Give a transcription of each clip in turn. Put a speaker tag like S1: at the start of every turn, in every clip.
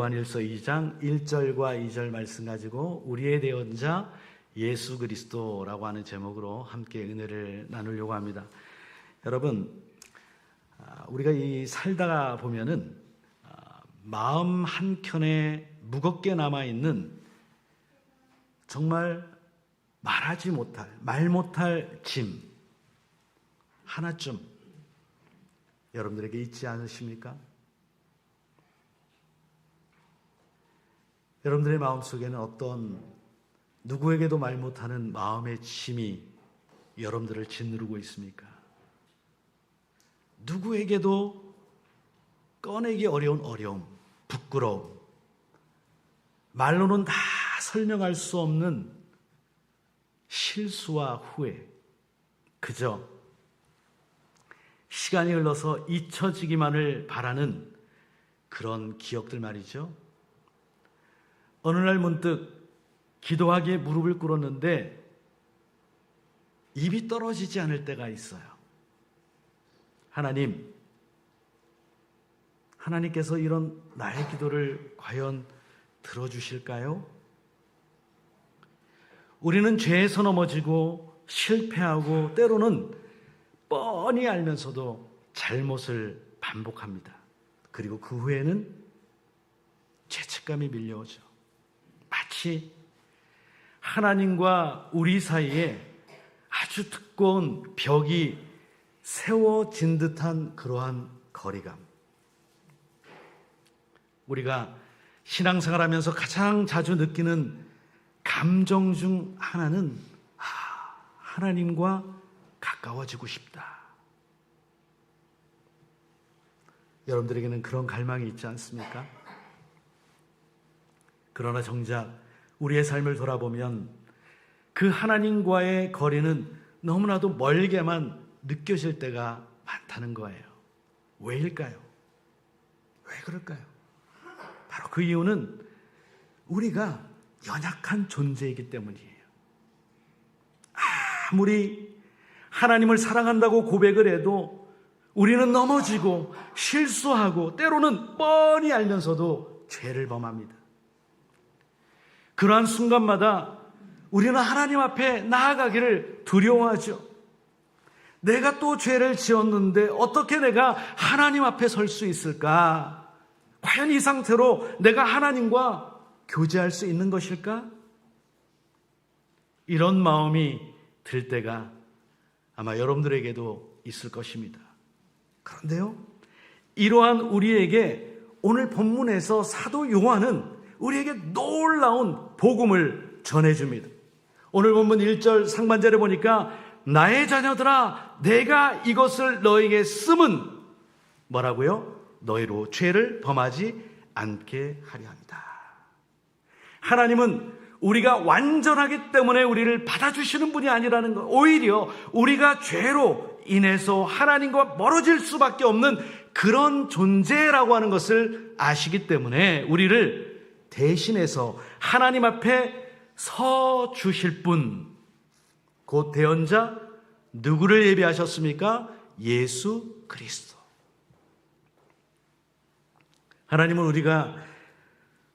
S1: 요한일서 2장 1절과 2절 말씀 가지고 우리의 대언자 예수 그리스도라고 하는 제목으로 함께 은혜를 나누려고 합니다. 여러분, 아, 우리가 이 살다가 보면은 아, 마음 한켠에 무겁게 남아 있는 정말 말하지 못할, 말 못할 짐 하나쯤 여러분들에게 있지 않으십니까? 여러분들의 마음 속에는 어떤 누구에게도 말 못하는 마음의 짐이 여러분들을 짓누르고 있습니까? 누구에게도 꺼내기 어려운 어려움, 부끄러움, 말로는 다 설명할 수 없는 실수와 후회, 그저 시간이 흘러서 잊혀지기만을 바라는 그런 기억들 말이죠. 어느 날 문득 기도하기에 무릎을 꿇었는데 입이 떨어지지 않을 때가 있어요. 하나님, 하나님께서 이런 나의 기도를 과연 들어주실까요? 우리는 죄에서 넘어지고 실패하고 때로는 뻔히 알면서도 잘못을 반복합니다. 그리고 그 후에는 죄책감이 밀려오죠. 마치 하나님과 우리 사이에 아주 두꺼운 벽이 세워진 듯한 그러한 거리감. 우리가 신앙생활 하면서 가장 자주 느끼는 감정 중 하나는 아, 하나님과 가까워지고 싶다. 여러분들에게는 그런 갈망이 있지 않습니까? 그러나 정작 우리의 삶을 돌아보면 그 하나님과의 거리는 너무나도 멀게만 느껴질 때가 많다는 거예요. 왜일까요? 왜 그럴까요? 바로 그 이유는 우리가 연약한 존재이기 때문이에요. 아무리 하나님을 사랑한다고 고백을 해도 우리는 넘어지고 실수하고 때로는 뻔히 알면서도 죄를 범합니다. 그러한 순간마다 우리는 하나님 앞에 나아가기를 두려워하죠. 내가 또 죄를 지었는데 어떻게 내가 하나님 앞에 설 수 있을까? 과연 이 상태로 내가 하나님과 교제할 수 있는 것일까? 이런 마음이 들 때가 아마 여러분들에게도 있을 것입니다. 그런데요, 이러한 우리에게 오늘 본문에서 사도 요한은 우리에게 놀라운 복음을 전해줍니다. 오늘 본문 1절 상반절에 보니까 나의 자녀들아 내가 이것을 너에게 쓰면 뭐라고요? 너희로 죄를 범하지 않게 하려 합니다. 하나님은 우리가 완전하기 때문에 우리를 받아주시는 분이 아니라는 것. 오히려 우리가 죄로 인해서 하나님과 멀어질 수밖에 없는 그런 존재라고 하는 것을 아시기 때문에 우리를 대신해서 하나님 앞에 서 주실 분, 곧 대언자, 누구를 예비하셨습니까? 예수 그리스도. 하나님은 우리가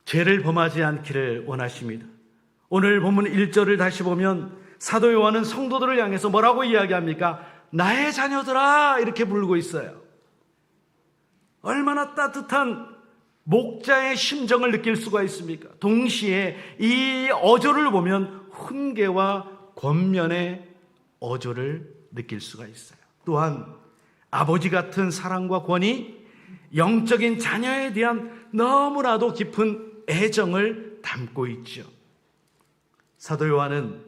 S1: 죄를 범하지 않기를 원하십니다. 오늘 본문 1절을 다시 보면 사도 요한은 성도들을 향해서 뭐라고 이야기합니까? 나의 자녀들아! 이렇게 부르고 있어요. 얼마나 따뜻한 목자의 심정을 느낄 수가 있습니까? 동시에 이 어조를 보면 훈계와 권면의 어조를 느낄 수가 있어요. 또한 아버지 같은 사랑과 권위, 영적인 자녀에 대한 너무나도 깊은 애정을 담고 있죠. 사도 요한은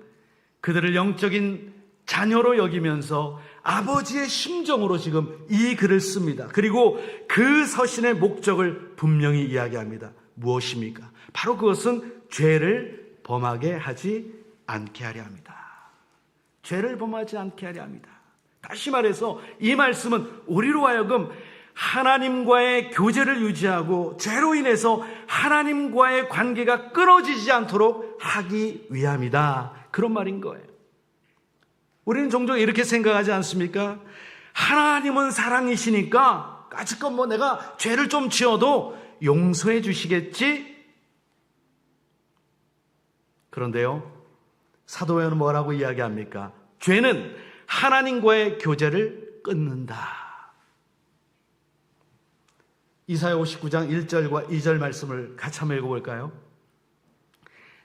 S1: 그들을 영적인 자녀로 여기면서 아버지의 심정으로 지금 이 글을 씁니다. 그리고 그 서신의 목적을 분명히 이야기합니다. 무엇입니까? 바로 그것은 죄를 범하게 하지 않게 하려 합니다. 죄를 범하지 않게 하려 합니다. 다시 말해서 이 말씀은 우리로 하여금 하나님과의 교제를 유지하고 죄로 인해서 하나님과의 관계가 끊어지지 않도록 하기 위함이다. 그런 말인 거예요. 우리는 종종 이렇게 생각하지 않습니까? 하나님은 사랑이시니까 까짓것 뭐 내가 죄를 좀 지어도 용서해 주시겠지? 그런데요, 사도회는 뭐라고 이야기합니까? 죄는 하나님과의 교제를 끊는다. 이사야 59장 1절과 2절 말씀을 같이 한번 읽어볼까요?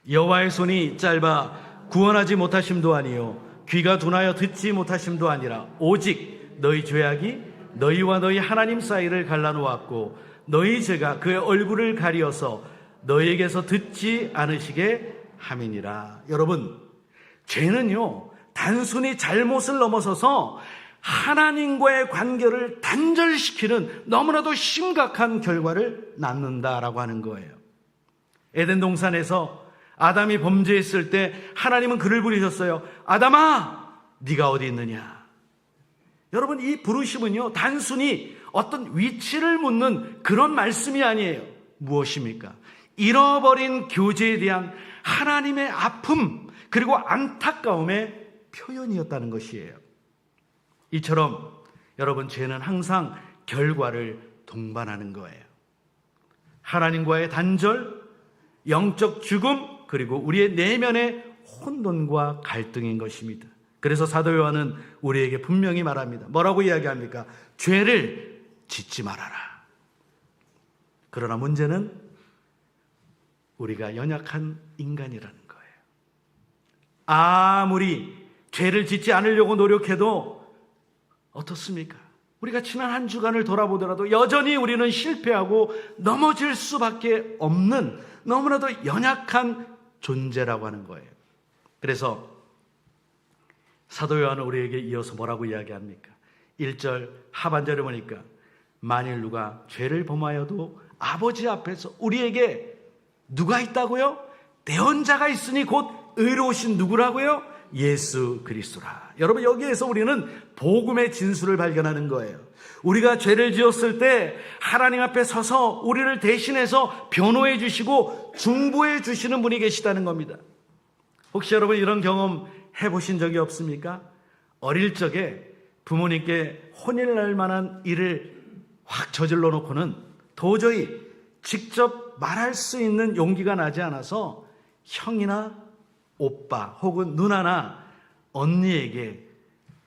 S1: 여호와의 손이 짧아 구원하지 못하심도 아니요 귀가 둔하여 듣지 못하심도 아니라 오직 너희 죄악이 너희와 너희 하나님 사이를 갈라놓았고 너희 죄가 그의 얼굴을 가리어서 너희에게서 듣지 않으시게 함이니라. 여러분, 죄는요 단순히 잘못을 넘어서서 하나님과의 관계를 단절시키는 너무나도 심각한 결과를 낳는다라고 하는 거예요. 에덴 동산에서 아담이 범죄했을 때 하나님은 그를 부르셨어요. 아담아, 네가 어디 있느냐? 여러분 이 부르심은요 단순히 어떤 위치를 묻는 그런 말씀이 아니에요. 무엇입니까? 잃어버린 교제에 대한 하나님의 아픔 그리고 안타까움의 표현이었다는 것이에요. 이처럼 여러분 죄는 항상 결과를 동반하는 거예요. 하나님과의 단절, 영적 죽음, 그리고 우리의 내면의 혼돈과 갈등인 것입니다. 그래서 사도 요한은 우리에게 분명히 말합니다. 뭐라고 이야기합니까? 죄를 짓지 말아라. 그러나 문제는 우리가 연약한 인간이라는 거예요. 아무리 죄를 짓지 않으려고 노력해도 어떻습니까? 우리가 지난 한 주간을 돌아보더라도 여전히 우리는 실패하고 넘어질 수밖에 없는 너무나도 연약한 존재라고 하는 거예요. 그래서 사도 요한은 우리에게 이어서 뭐라고 이야기합니까? 1절 하반절에 보니까 만일 누가 죄를 범하여도 아버지 앞에서 우리에게 누가 있다고요? 대언자가 있으니 곧 의로우신 누구라고요? 예수 그리스도라. 여러분 여기에서 우리는 복음의 진수를 발견하는 거예요. 우리가 죄를 지었을 때 하나님 앞에 서서 우리를 대신해서 변호해 주시고 중보해 주시는 분이 계시다는 겁니다. 혹시 여러분 이런 경험 해 보신 적이 없습니까? 어릴 적에 부모님께 혼일 날 만한 일을 확 저질러 놓고는 도저히 직접 말할 수 있는 용기가 나지 않아서 형이나 오빠 혹은 누나나 언니에게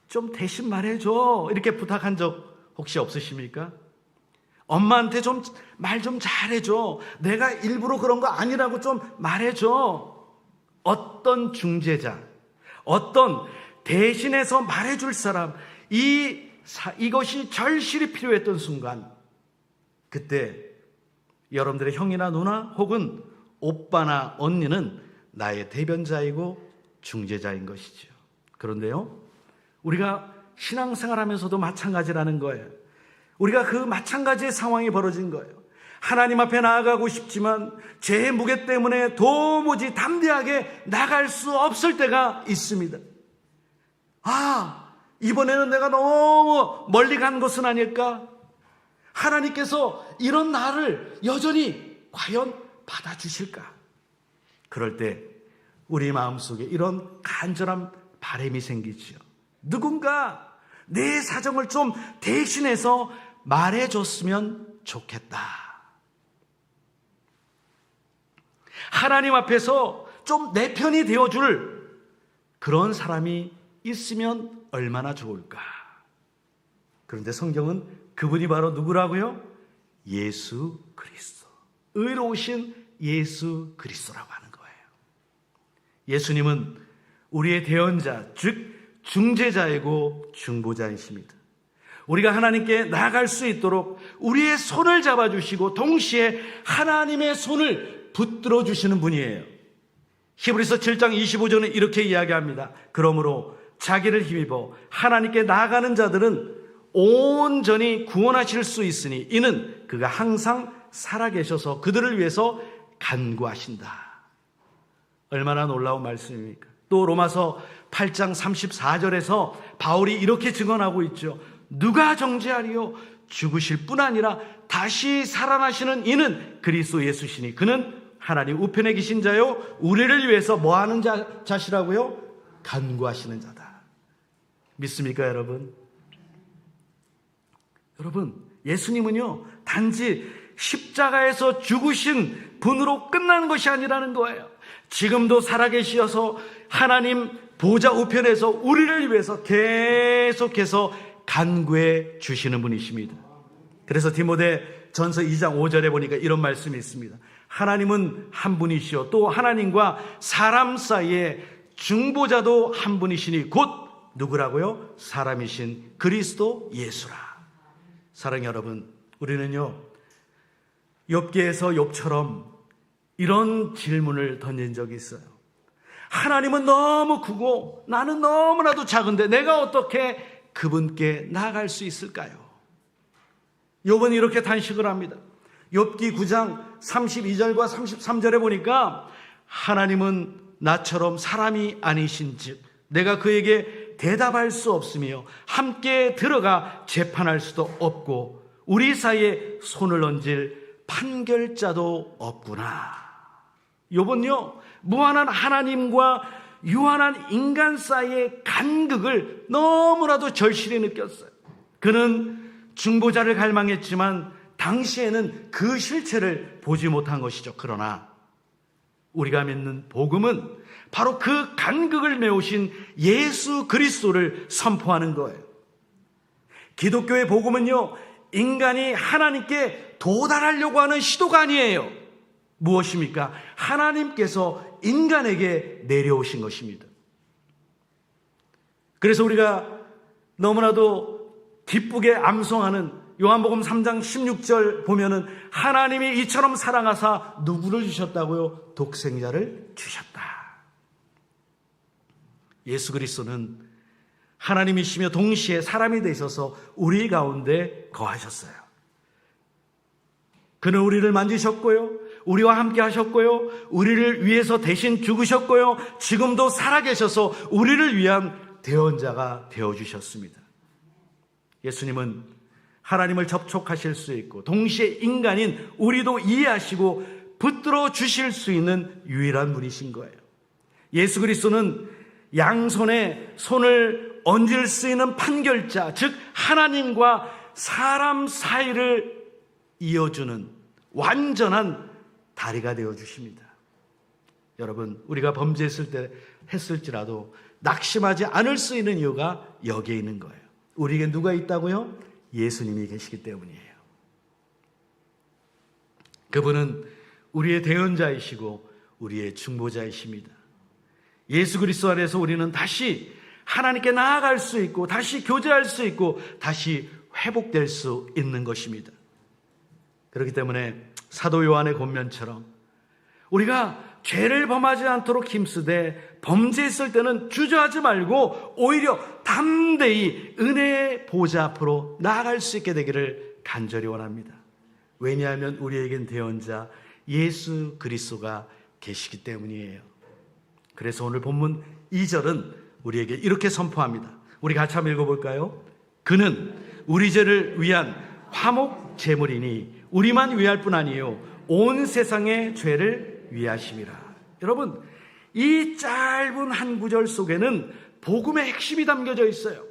S1: 좀 대신 말해줘 이렇게 부탁한 적 혹시 없으십니까? 엄마한테 좀 말좀 잘해줘. 내가 일부러 그런 거 아니라고 좀 말해줘. 어떤 중재자, 어떤 대신해서 말해줄 사람, 이, 사, 이것이 절실히 필요했던 순간, 그때 여러분들의 형이나 누나 혹은 오빠나 언니는 나의 대변자이고 중재자인 것이죠. 그런데요, 우리가 신앙생활 하면서도 마찬가지라는 거예요. 우리가 그 마찬가지의 상황이 벌어진 거예요. 하나님 앞에 나아가고 싶지만 죄의 무게 때문에 도무지 담대하게 나갈 수 없을 때가 있습니다. 아, 이번에는 내가 너무 멀리 간 것은 아닐까? 하나님께서 이런 나를 여전히 과연 받아주실까? 그럴 때 우리 마음속에 이런 간절한 바람이 생기지요. 누군가 내 사정을 좀 대신해서 말해줬으면 좋겠다. 하나님 앞에서 좀 내 편이 되어줄 그런 사람이 있으면 얼마나 좋을까. 그런데 성경은 그분이 바로 누구라고요? 예수 그리스도. 의로우신 예수 그리스도라고 하는 거 예수님은 우리의 대언자, 즉 중재자이고 중보자이십니다. 우리가 하나님께 나아갈 수 있도록 우리의 손을 잡아주시고 동시에 하나님의 손을 붙들어 주시는 분이에요. 히브리서 7장 25절은 이렇게 이야기합니다. 그러므로 자기를 힘입어 하나님께 나아가는 자들은 온전히 구원하실 수 있으니 이는 그가 항상 살아계셔서 그들을 위해서 간구하신다. 얼마나 놀라운 말씀입니까? 또 로마서 8장 34절에서 바울이 이렇게 증언하고 있죠. 누가 정죄하리요? 죽으실 뿐 아니라 다시 살아나시는 이는 그리스도 예수시니 그는 하나님 우편에 계신 자요 우리를 위해서 뭐 하는 자, 자시라고요? 간구하시는 자다. 믿습니까, 여러분? 여러분, 예수님은요, 단지 십자가에서 죽으신 분으로 끝난 것이 아니라는 거예요. 지금도 살아계시어서 하나님 보좌 우편에서 우리를 위해서 계속해서 간구해 주시는 분이십니다. 그래서 디모데 전서 2장 5절에 보니까 이런 말씀이 있습니다. 하나님은 한 분이시요 또 하나님과 사람 사이에 중보자도 한 분이시니 곧 누구라고요? 사람이신 그리스도 예수라. 사랑 여러분, 우리는요 욥기에서 욥처럼 이런 질문을 던진 적이 있어요. 하나님은 너무 크고 나는 너무나도 작은데 내가 어떻게 그분께 나아갈 수 있을까요? 욥은 이렇게 단식을 합니다. 욥기 9장 32절과 33절에 보니까 하나님은 나처럼 사람이 아니신즉 내가 그에게 대답할 수 없으며 함께 들어가 재판할 수도 없고 우리 사이에 손을 얹을 판결자도 없구나. 욥은요 무한한 하나님과 유한한 인간 사이의 간극을 너무나도 절실히 느꼈어요. 그는 중보자를 갈망했지만 당시에는 그 실체를 보지 못한 것이죠. 그러나 우리가 믿는 복음은 바로 그 간극을 메우신 예수 그리스도를 선포하는 거예요. 기독교의 복음은요, 인간이 하나님께 도달하려고 하는 시도가 아니에요. 무엇입니까? 하나님께서 인간에게 내려오신 것입니다. 그래서 우리가 너무나도 기쁘게 암송하는 요한복음 3장 16절 보면은 하나님이 이처럼 사랑하사 누구를 주셨다고요? 독생자를 주셨다. 예수 그리스도는 하나님이시며 동시에 사람이 되셔서 우리 가운데 거하셨어요. 그는 우리를 만지셨고요. 우리와 함께 하셨고요. 우리를 위해서 대신 죽으셨고요. 지금도 살아계셔서 우리를 위한 대원자가 되어주셨습니다. 예수님은 하나님을 접촉하실 수 있고 동시에 인간인 우리도 이해하시고 붙들어 주실 수 있는 유일한 분이신 거예요. 예수 그리스도는 양손에 손을 얹을 수 있는 판결자, 즉 하나님과 사람 사이를 이어주는 완전한 다리가 되어 주십니다. 여러분, 우리가 범죄했을 때 했을지라도 낙심하지 않을 수 있는 이유가 여기에 있는 거예요. 우리에게 누가 있다고요? 예수님이 계시기 때문이에요. 그분은 우리의 대언자이시고 우리의 중보자이십니다. 예수 그리스도 안에서 우리는 다시 하나님께 나아갈 수 있고 다시 교제할 수 있고 다시 회복될 수 있는 것입니다. 그렇기 때문에 사도 요한의 권면처럼 우리가 죄를 범하지 않도록 힘쓰되 범죄했을 때는 주저하지 말고 오히려 담대히 은혜의 보좌 앞으로 나아갈 수 있게 되기를 간절히 원합니다. 왜냐하면 우리에겐 대언자 예수 그리스도가 계시기 때문이에요. 그래서 오늘 본문 2절은 우리에게 이렇게 선포합니다. 우리 같이 한번 읽어볼까요? 그는 우리 죄를 위한 화목 제물이니 우리만 위할 뿐 아니에요. 온 세상의 죄를 위하심이라. 여러분, 이 짧은 한 구절 속에는 복음의 핵심이 담겨져 있어요.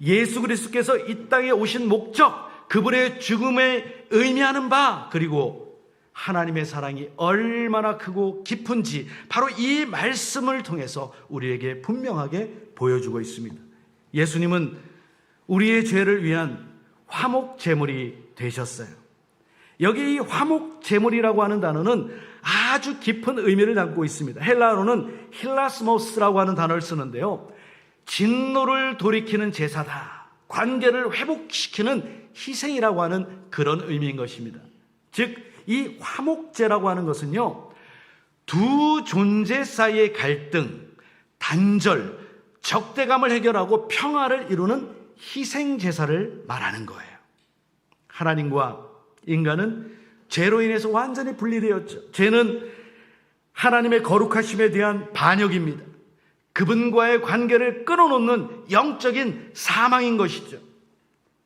S1: 예수 그리스도께서 이 땅에 오신 목적, 그분의 죽음에 의미하는 바, 그리고 하나님의 사랑이 얼마나 크고 깊은지 바로 이 말씀을 통해서 우리에게 분명하게 보여주고 있습니다. 예수님은 우리의 죄를 위한 화목 제물이 되셨어요. 여기 이 화목 제물이라고 하는 단어는 아주 깊은 의미를 담고 있습니다. 헬라어로는 힐라스모스라고 하는 단어를 쓰는데요. 진노를 돌이키는 제사다. 관계를 회복시키는 희생이라고 하는 그런 의미인 것입니다. 즉, 이 화목제라고 하는 것은요, 두 존재 사이의 갈등, 단절, 적대감을 해결하고 평화를 이루는 희생제사를 말하는 거예요. 하나님과 인간은 죄로 인해서 완전히 분리되었죠. 죄는 하나님의 거룩하심에 대한 반역입니다. 그분과의 관계를 끊어놓는 영적인 사망인 것이죠.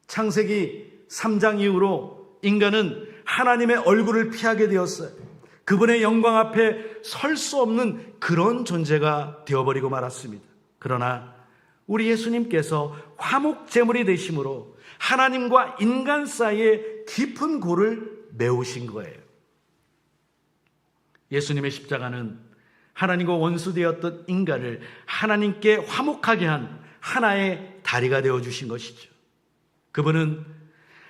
S1: 창세기 3장 이후로 인간은 하나님의 얼굴을 피하게 되었어요. 그분의 영광 앞에 설 수 없는 그런 존재가 되어버리고 말았습니다. 그러나 우리 예수님께서 화목제물이 되심으로 하나님과 인간 사이의 깊은 골을 메우신 거예요. 예수님의 십자가는 하나님과 원수되었던 인간을 하나님께 화목하게 한 하나의 다리가 되어 주신 것이죠. 그분은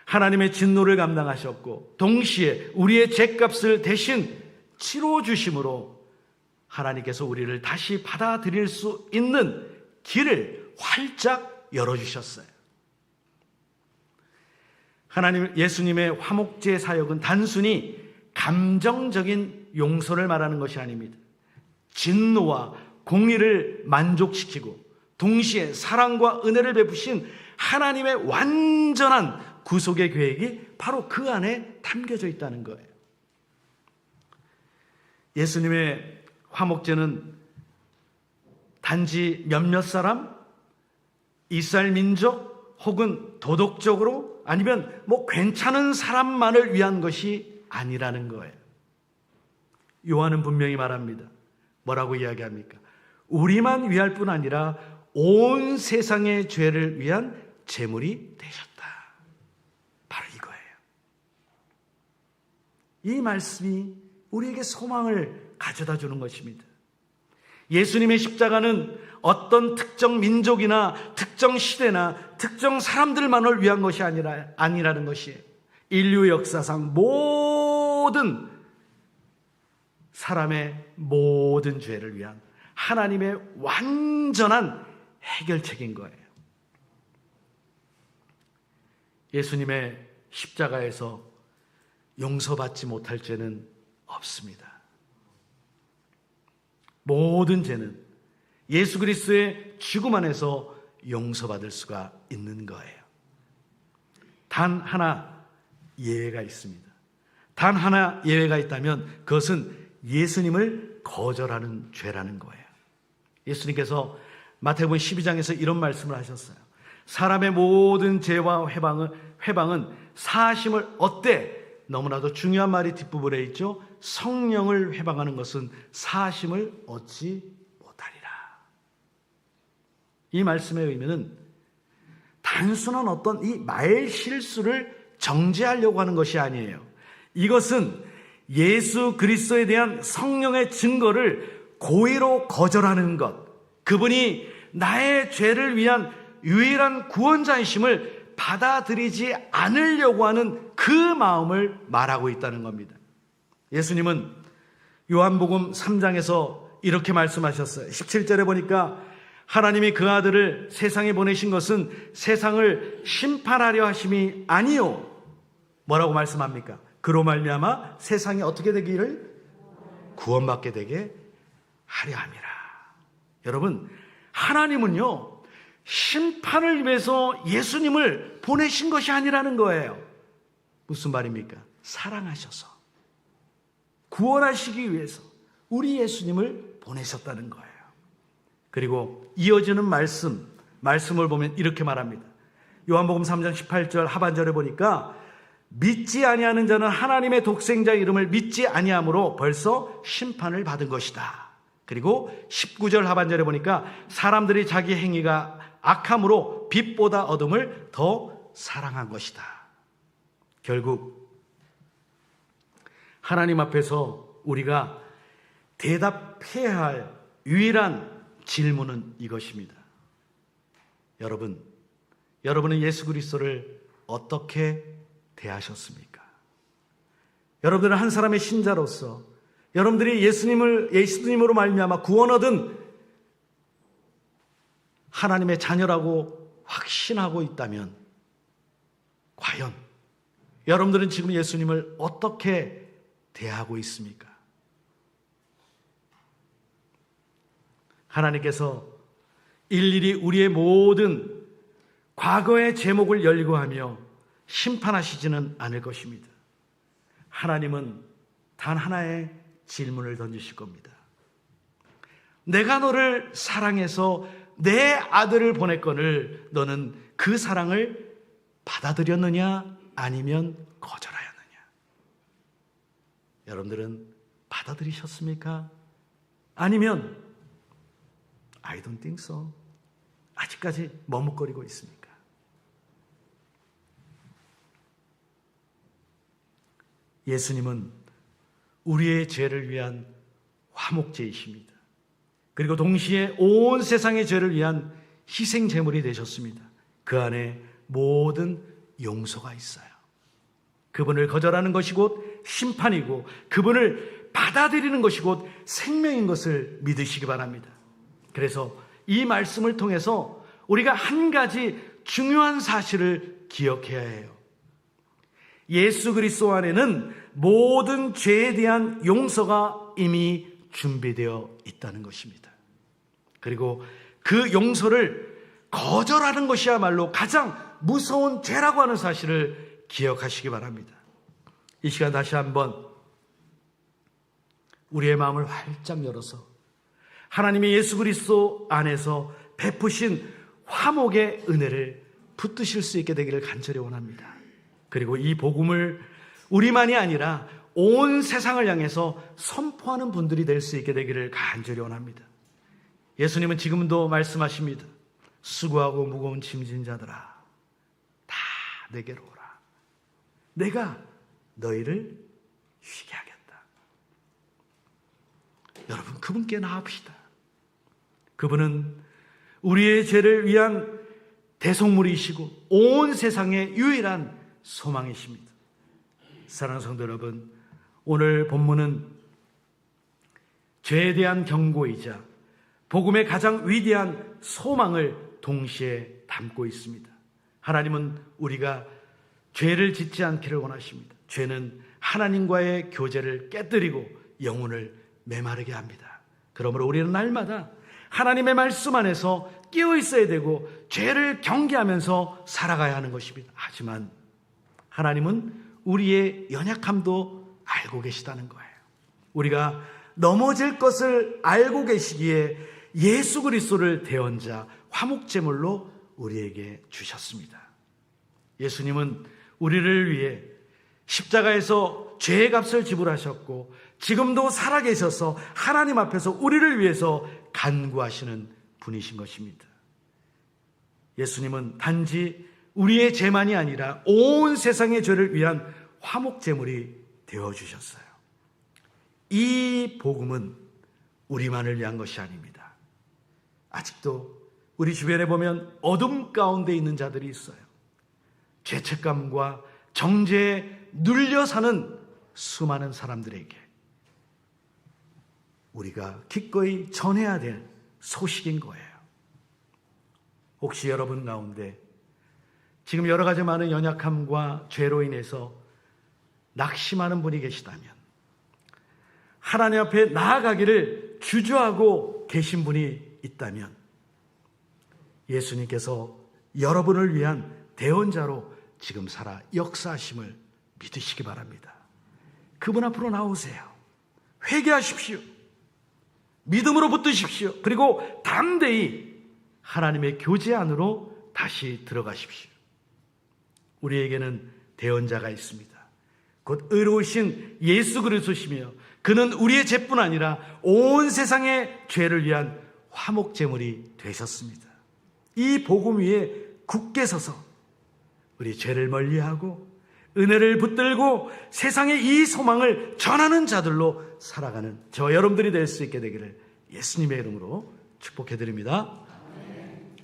S1: 하나님의 진노를 감당하셨고 동시에 우리의 죄값을 대신 치러 주심으로 하나님께서 우리를 다시 받아들일 수 있는 길을 활짝 열어 주셨어요. 하나님 예수님의 화목제 사역은 단순히 감정적인 용서를 말하는 것이 아닙니다. 진노와 공의를 만족시키고 동시에 사랑과 은혜를 베푸신 하나님의 완전한 구속의 계획이 바로 그 안에 담겨져 있다는 거예요. 예수님의 화목제는 단지 몇몇 사람, 이스라엘 민족 혹은 도덕적으로 아니면 뭐 괜찮은 사람만을 위한 것이 아니라는 거예요. 요한은 분명히 말합니다. 뭐라고 이야기합니까? 우리만 위할 뿐 아니라 온 세상의 죄를 위한 제물이 되셨다. 바로 이거예요. 이 말씀이 우리에게 소망을 가져다 주는 것입니다. 예수님의 십자가는 어떤 특정 민족이나 특정 시대나 특정 사람들만을 위한 것이 아니라, 아니라는 것이에요. 인류 역사상 모든 사람의 모든 죄를 위한 하나님의 완전한 해결책인 거예요. 예수님의 십자가에서 용서받지 못할 죄는 없습니다. 모든 죄는 예수 그리스도의 죽음 안에서 용서받을 수가 있는 거예요. 단 하나 예외가 있습니다. 단 하나 예외가 있다면 그것은 예수님을 거절하는 죄라는 거예요. 예수님께서 마태복음 12장에서 이런 말씀을 하셨어요. 사람의 모든 죄와 회방은 회방은 사심을 얻되 너무나도 중요한 말이 뒷부분에 있죠. 성령을 회방하는 것은 사심을 얻지 못하리라. 이 말씀의 의미는 단순한 어떤 이 말 실수를 정죄하려고 하는 것이 아니에요. 이것은 예수 그리스도에 대한 성령의 증거를 고의로 거절하는 것. 그분이 나의 죄를 위한 유일한 구원자이심을 받아들이지 않으려고 하는 그 마음을 말하고 있다는 겁니다. 예수님은 요한복음 3장에서 이렇게 말씀하셨어요. 17절에 보니까 하나님이 그 아들을 세상에 보내신 것은 세상을 심판하려 하심이 아니요. 뭐라고 말씀합니까? 그로 말미암아 세상이 어떻게 되기를 구원받게 되게 하려 함이라. 여러분, 하나님은요. 심판을 위해서 예수님을 보내신 것이 아니라는 거예요. 무슨 말입니까? 사랑하셔서 구원하시기 위해서 우리 예수님을 보내셨다는 거예요. 그리고 이어지는 말씀, 말씀을 보면 이렇게 말합니다. 요한복음 3장 18절 하반절에 보니까 믿지 아니하는 자는 하나님의 독생자 이름을 믿지 아니함으로 벌써 심판을 받은 것이다. 그리고 19절 하반절에 보니까 사람들이 자기 행위가 악함으로 빛보다 어둠을 더 사랑한 것이다. 결국 하나님 앞에서 우리가 대답해야 할 유일한 질문은 이것입니다. 여러분, 여러분은 예수 그리스도를 어떻게 대하셨습니까? 여러분들은 한 사람의 신자로서 여러분들이 예수님을 예수님으로 말미암아 구원 얻은 하나님의 자녀라고 확신하고 있다면 과연 여러분들은 지금 예수님을 어떻게 대하고 있습니까? 하나님께서 일일이 우리의 모든 과거의 제목을 열거하며 심판하시지는 않을 것입니다. 하나님은 단 하나의 질문을 던지실 겁니다. 내가 너를 사랑해서 내 아들을 보냈거늘 너는 그 사랑을 받아들였느냐 아니면 거절하였느냐? 여러분들은 받아들이셨습니까? 아니면 I don't think so. 아직까지 머뭇거리고 있습니까? 예수님은 우리의 죄를 위한 화목제이십니다. 그리고 동시에 온 세상의 죄를 위한 희생 제물이 되셨습니다. 그 안에 모든 용서가 있어요. 그분을 거절하는 것이 곧 심판이고 그분을 받아들이는 것이 곧 생명인 것을 믿으시기 바랍니다. 그래서 이 말씀을 통해서 우리가 한 가지 중요한 사실을 기억해야 해요. 예수 그리스도 안에는 모든 죄에 대한 용서가 이미 준비되어 있다는 것입니다. 그리고 그 용서를 거절하는 것이야말로 가장 무서운 죄라고 하는 사실을 기억하시기 바랍니다. 이 시간 다시 한번 우리의 마음을 활짝 열어서 하나님의 예수 그리스도 안에서 베푸신 화목의 은혜를 붙드실 수 있게 되기를 간절히 원합니다. 그리고 이 복음을 우리만이 아니라 온 세상을 향해서 선포하는 분들이 될 수 있게 되기를 간절히 원합니다. 예수님은 지금도 말씀하십니다. 수고하고 무거운 짐진 자들아, 다 내게로 오라. 내가 너희를 쉬게 하겠다. 여러분, 그분께 나아갑시다. 그분은 우리의 죄를 위한 대속물이시고 온 세상의 유일한 소망이십니다. 사랑하는 성도 여러분, 오늘 본문은 죄에 대한 경고이자 복음의 가장 위대한 소망을 동시에 담고 있습니다. 하나님은 우리가 죄를 짓지 않기를 원하십니다. 죄는 하나님과의 교제를 깨뜨리고 영혼을 메마르게 합니다. 그러므로 우리는 날마다 하나님의 말씀 안에서 끼어 있어야 되고 죄를 경계하면서 살아가야 하는 것입니다. 하지만 하나님은 우리의 연약함도 알고 계시다는 거예요. 우리가 넘어질 것을 알고 계시기에 예수 그리스도를 대언자 화목제물로 우리에게 주셨습니다. 예수님은 우리를 위해 십자가에서 죄의 값을 지불하셨고 지금도 살아계셔서 하나님 앞에서 우리를 위해서 간구하시는 분이신 것입니다. 예수님은 단지 우리의 죄만이 아니라 온 세상의 죄를 위한 화목제물이 되어 주셨어요. 이 복음은 우리만을 위한 것이 아닙니다. 아직도 우리 주변에 보면 어둠 가운데 있는 자들이 있어요. 죄책감과 정죄에 눌려 사는 수많은 사람들에게 우리가 기꺼이 전해야 될 소식인 거예요. 혹시 여러분 가운데 지금 여러 가지 많은 연약함과 죄로 인해서 낙심하는 분이 계시다면 하나님 앞에 나아가기를 주저하고 계신 분이 있다면 예수님께서 여러분을 위한 대원자로 지금 살아 역사하심을 믿으시기 바랍니다. 그분 앞으로 나오세요. 회개하십시오. 믿음으로 붙드십시오. 그리고 담대히 하나님의 교제 안으로 다시 들어가십시오. 우리에게는 대언자가 있습니다. 곧 의로우신 예수 그리스도시며 그는 우리의 죄뿐 아니라 온 세상의 죄를 위한 화목 제물이 되셨습니다. 이 복음 위에 굳게 서서 우리 죄를 멀리하고 은혜를 붙들고 세상의 이 소망을 전하는 자들로 살아가는 저 여러분들이 될 수 있게 되기를 예수님의 이름으로 축복해 드립니다.